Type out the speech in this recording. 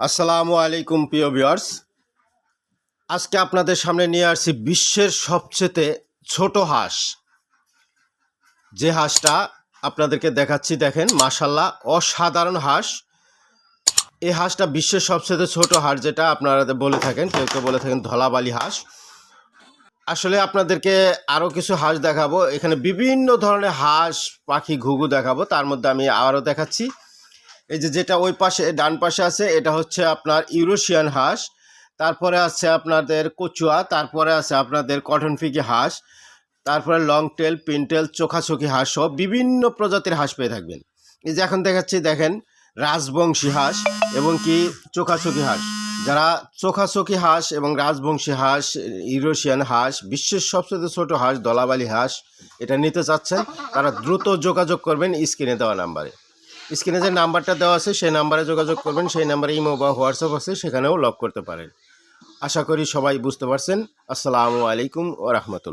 আসসালামু আলাইকুম, প্রিয় ভিউয়ার্স। আজকে আপনাদের সামনে নিয়ে আসছি বিশ্বের সবচেয়ে ছোট হাঁস। যে হাঁসটা আপনাদেরকে দেখাচ্ছি, দেখেন মাশাল্লাহ অসাধারণ হাঁস। এই হাঁসটা বিশ্বের সবচেয়ে ছোট হাঁস যেটা আপনারা বলে থাকেন, কেউ কেউ বলে থাকেন ধলাবালি হাঁস। আসলে আপনাদেরকে আরও কিছু হাঁস দেখাবো। এখানে বিভিন্ন ধরনের হাঁস, পাখি, ঘুঘু দেখাবো। তার মধ্যে আমি আরও দেখাচ্ছি। এই যে যেটা ওই পাশে, ডান পাশে আছে, এটা হচ্ছে আপনার ইউরোশিয়ান হাঁস। তারপরে আছে আপনাদের কচুয়া, তারপরে আছে আপনাদের কটন ফিকি হাঁস, তারপরে লং টেল পিনটেল, চোখাচোখি হাঁস সব বিভিন্ন প্রজাতির হাঁস পেয়ে থাকবেন। এই যে এখন দেখাচ্ছি, দেখেন, রাজবংশী হাঁস এবং কি চোখাচোখি হাঁস। যারা চোখাচোখি হাঁস এবং রাজবংশী হাঁস, ইউরোশিয়ান হাঁস, বিশ্বের সবচেয়ে ছোট হাঁস, দলাবালি হাঁস, এটা নিতে চাচ্ছেন, তারা দ্রুত যোগাযোগ করবেন স্ক্রিনে দেওয়া নাম্বারে। স্ক্রিনে যে নাম্বারটা দেওয়া আছে, সেই নাম্বারে যোগাযোগ করবেন, সেই নাম্বারে ইমো বা হোয়াটসঅ্যাপ আছে, সেখানেও লক করতে পারেন। আশা করি সবাই বুঝতে পারছেন। আসসালামু আলাইকুম ও রহমতুল্লাহ।